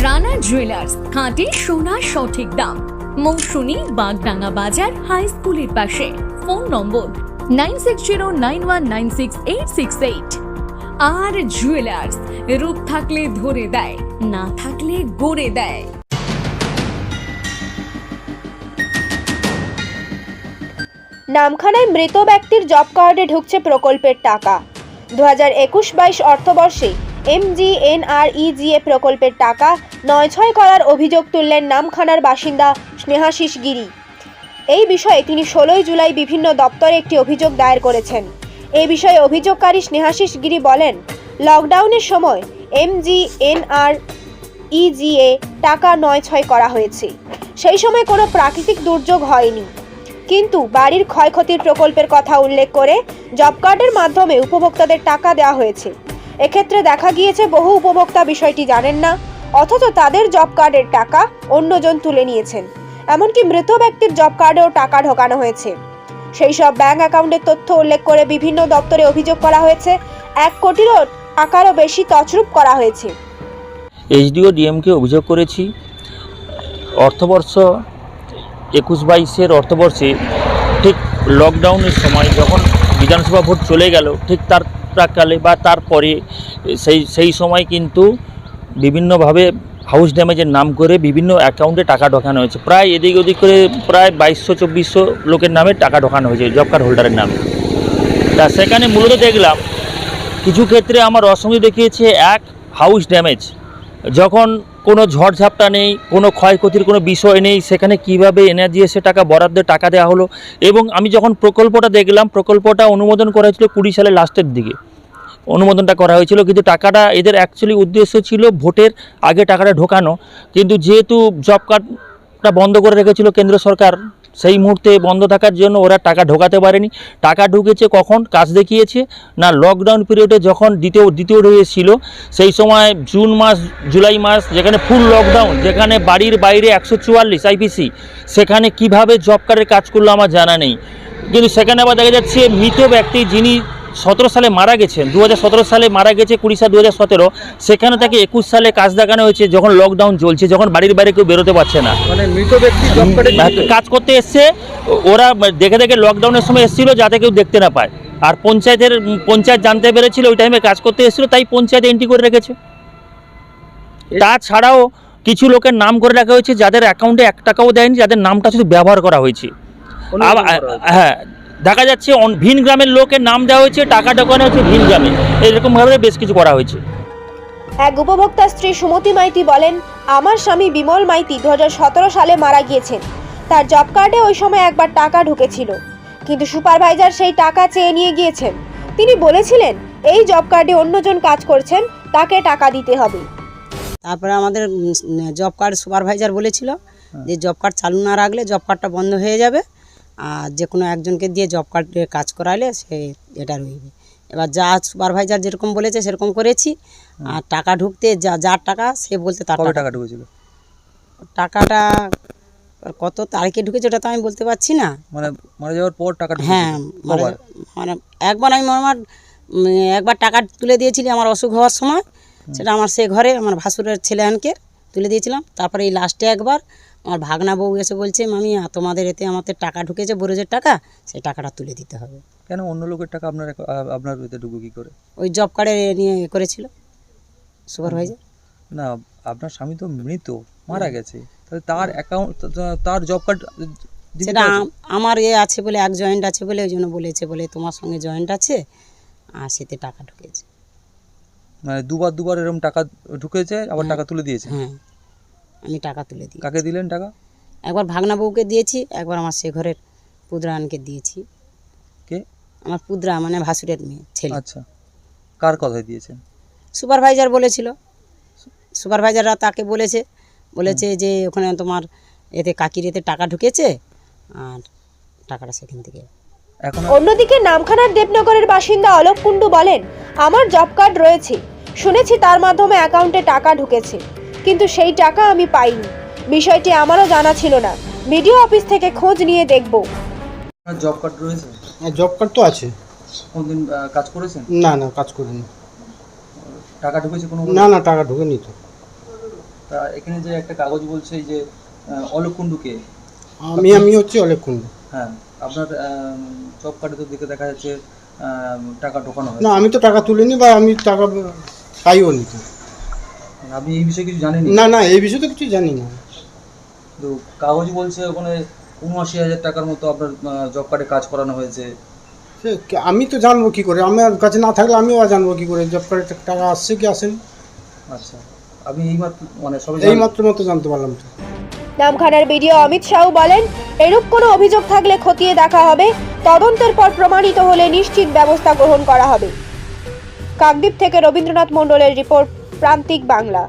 Rana jewellers খাঁটি সোনার সঠিক দাম। মৌসুমী বাগডাঙ্গা বাজার হাই স্কুলের পাশে। Phone number nine six zero nine one nine six eight six eight. আর জুয়েলার্স রূপ থাকলে ধরে দেয়, না থাকলে গড়ে দেয়। নামখানায় মৃত ব্যক্তির জব কার্ডে ঢুকছে প্রকল্পের টাকা। দু হাজার একুশ বাইশ অর্থবর্ষে এমজিএনআরইজিএ প্রকল্পের টাকা নয় ছয় করার অভিযোগ তুললেন নামখানার বাসিন্দা স্নেহাশিস গিরি। এই বিষয়ে তিনি ষোলোই জুলাই বিভিন্ন দপ্তরে একটি অভিযোগ দায়ের করেছেন। এই বিষয়ে অভিযোগকারী স্নেহাশিস গিরি বলেন, লকডাউনের সময় এমজিএনআর ইজিএ টাকা নয় ছয় করা হয়েছে। সেই সময় কোনো প্রাকৃতিক দুর্যোগ হয়নি। কিন্তু বাড়ির ক্ষয়ক্ষতির প্রকল্পের কথা উল্লেখ করে জব কার্ডের মাধ্যমে উপভোক্তাদের টাকা দেওয়া হয়েছে। এক্ষেত্রে দেখা গিয়েছে বহু উপভোক্তা বিষয়টি জানেন না, অথচ তাদের জব কার্ডের টাকা অন্যজন তুলে নিয়েছেন। এমনকি মৃত ব্যক্তির জব কার্ডেও টাকা ঢোকানো হয়েছে। সেই সব ব্যাঙ্ক অ্যাকাউন্টের তথ্য উল্লেখ করে বিভিন্ন দপ্তরে অভিযোগ করা হয়েছে, এক কোটিরও টাকারও বেশি তছরূপ করা হয়েছে। এইচডিও ডিএমকে অভিযোগ করেছি। অর্থবর্ষ একুশ বাইশের অর্থবর্ষে ঠিক লকডাউনের সময় যখন বিধানসভা ভোট চলে গেল, ঠিক তার প্রাককালে বা তারপরে সেই সেই সময় কিন্তু বিভিন্নভাবে হাউস ড্যামেজের নাম করে বিভিন্ন অ্যাকাউন্টে টাকা ঢোকানো হয়েছে। প্রায় এদিক ওদিক করে প্রায় বাইশশো, চব্বিশশো লোকের নামে টাকা ঢোকানো হয়েছে জব কার্ড হোল্ডারের নামে। তা সেখানে মূলত দেখলাম, কিছু ক্ষেত্রে আমার অসঙ্গে দেখিয়েছে, এক হাউস ড্যামেজ যখন কোনো ঝড়ঝাপটা নেই, কোনো ক্ষয়ক্ষতির কোনো বিষয় নেই, সেখানে কীভাবে এনার্জি এসে টাকা বরাদ্দে টাকা দেওয়া হলো এবং আমি যখন প্রকল্পটা দেখলাম, প্রকল্পটা অনুমোদন করা হয়েছিল কুড়ি সালে লাস্টের দিকে। অনুমোদনটা করা হয়েছিল, কিন্তু টাকাটা এদের অ্যাকচুয়ালি উদ্দেশ্য ছিল ভোটের আগে টাকাটা ঢোকানো। কিন্তু যেহেতু জব কার্ডটা বন্ধ করে রেখেছিল কেন্দ্র সরকার সেই মুহূর্তে বন্ধ থাকার জন্য ওরা টাকা ঢোকাতে পারেনি। টাকা ঢুকেছে কখন? কাজ দেখিয়েছে। না লকডাউন পিরিয়ডে যখন দ্বিতীয় দ্বিতীয় ডোজ ছিল সেই সময় জুন মাস জুলাই মাস, যেখানে ফুল লকডাউন যেখানে বাড়ির বাইরে একশো চুয়াল্লিশ আইপিসি সেখানে কীভাবে জব কার্ডের কাজ করল আমার জানা নেই। কিন্তু সেখানে আবার দেখা যাচ্ছে মৃত ব্যক্তি যিনি সতেরো সালে মারা গেছেন দু হাজার সতেরো সালে মারা গেছে কুড়ি সাল দু হাজার সতেরো সেখানে তাকে একুশ সালে কাজ দেখানো হয়েছে যখন লকডাউন চলছে যখন বাড়ির বাইরে কেউ বেরোতে পারছে না। মানে কাজ করতে এসছে ওরা দেখে দেখে লকডাউনের সময় এসেছিল যাতে কেউ দেখতে না পায়। আর পঞ্চায়েতের পঞ্চায়েত জানতে পেরেছিল ওই টাইমে কাজ করতে এসেছিল তাই পঞ্চায়েত এন্ট্রি করে রেখেছে। তাছাড়াও কিছু লোকের নাম করে রাখা হয়েছে যাদের অ্যাকাউন্টে এক টাকাও দেয়নি যাদের নামটা শুধু ব্যবহার করা হয়েছে? হ্যাঁ দেখা যাচ্ছে অন- ভিন গ্রামের লোকের নাম দেওয়া হয়েছে টাকা ঢোকানো হচ্ছে ভিন গ্রামে। এরকমভাবে বেশ কিছু করা হয়েছে। এক উপভোক্তা স্ত্রী সুমতি মাইতি বলেন আমার স্বামী বিমল মাইতি দু হাজার সতেরো সালে মারা গিয়েছেন। তার জব কার্ডে ওই সময় একবার টাকা ঢুকেছিল। কিন্তু সুপারভাইজার সেই টাকা চেয়ে নিয়ে গিয়েছেন। তিনি বলেছিলেন এই জব কার্ডে অন্যজন কাজ করছেন তাকে টাকা দিতে হবে। তারপরে আমাদের জব কার্ড সুপারভাইজার বলেছিল যে জব কার্ড চালু না রাখলে জব কার্ডটা বন্ধ হয়ে যাবে। আর যে কোনো একজনকে দিয়ে জব কার্ডে কাজ করাইলে সে এটা রইবে। এবার যা সুপারভাইজার যেরকম বলেছে সেরকম করেছি। আর টাকা ঢুকতে যা যার টাকা সে বলতে তার টাকা। ঢুকেছিল? টাকাটা কত তারিখে ঢুকেছে ওটা তো আমি বলতে পারছি না। মানে মারা যাওয়ার পর টাকা হ্যাঁ মানে মানে একবার আমি আমার একবার টাকা তুলে দিয়েছিলি আমার অসুখ হওয়ার সময়। সেটা আমার সে ঘরে আমার ভাসুরের ছেলে আনকে তুলে দিয়েছিলাম। তারপরে এই লাস্টে একবার আমার ভাগনা বউ এসে বলছে মামি তোমাদের এতে আমাদের টাকা ঢুকেছে বরজের টাকা সেই টাকাটা তুলে দিতে হবে। কেন? অন্য লোকের টাকা আপনার আপনার এতে ঢুকবে কি করে? ওই জব কার্ডে নিয়ে করেছিল সুপারভাইজার না আপনার স্বামী তো মৃত মারা গেছে। তাহলে তার অ্যাকাউন্ট তার জব কার্ড সেটা আমার এ আছে বলে এক জয়েন্ট আছে বলে ওই জন্য বলেছে বলে তোমার সঙ্গে জয়েন্ট আছে আর সেতে টাকা ঢুকেছে। মানে দুবার দুবার এরকম টাকা ঢুকেছে আবার। টাকা তুলে দিয়েছে। হ্যাঁ আমি টাকা তুলে দিই কাকে দিলেন টাকা? একবার ভাগনা বউকে দিয়েছি একবার আমার সে ঘরের পুদ্রানকে দিয়েছি। কে? আমার পুদ্রা মানে ভাসুরের মেয়ে ছেলে। আচ্ছা। কার কথায় দিয়েছেন? সুপারভাইজার বলেছিল। সুপারভাইজাররা তাকে বলেছে বলেছে যে ওখানে তোমার এতে কাকির এতে টাকা ঢুকেছে আর টাকাটা সেখান থেকে। এখন অন্যদিকে নামখানার দেবনগরের বাসিন্দা অলোক কুণ্ডু বলেন আমার জব কার্ড রয়েছে শুনেছি তার মাধ্যমে অ্যাকাউন্টে টাকা ঢুকেছে কিন্তু সেই টাকা আমি পাইনি। বিষয়টি আমারও জানা ছিল না। বিডিও অফিস থেকে খোঁজ নিয়ে দেখব। আপনার জব কার্ড রয়েছে? হ্যাঁ জব কার্ড তো আছে। কোনদিন আহ, কাজ করেছেন? না না কাজ করিনি। টাকা ঢুকেছে কোনো না না টাকা ঢুকেনি তো। তা এখানে যে একটা কাগজ বলছে যে আহ, অলোক কুণ্ডুকে আমি আমি হচ্ছে অলেখ কুণ্ডু হ্যাঁ আপনার জব কার্ডে তো দিকে দেখা যাচ্ছে আহ, টাকা ঢোকানো হয় না আমি তো টাকা তুলিনি বা আমি টাকা পাইও নি তো। আপনি এই বিষয়ে কিছু জানেন না না এই বিষয়ে তো কিছু জানি না। তো কাগজ বলছে ওখানে উনআশি হাজার টাকার মতো আপনার জব কার্ডে কাজ করানো হয়েছে। আমি তো জানব কি করে? আমার কাছে না থাকলে আমিও জানব কি করে? জব কার্ডে টাকা আসছে কি আসেনি? আচ্ছা আপনি এই মাত্র মানে সবাই এই মাত্র মতো জানতে পারলাম তো। নামখানার বিডিও অমিত সাহু বলেন এরূপ কোনো অভিযোগ থাকলে খতিয়ে দেখা হবে। তদন্তের পর প্রমাণিত হলে নিশ্চিত ব্যবস্থা গ্রহণ করা হবে। কাকদ্বীপ থেকে রবীন্দ্রনাথ মণ্ডলের রিপোর্ট প্রান্তিক বাংলা।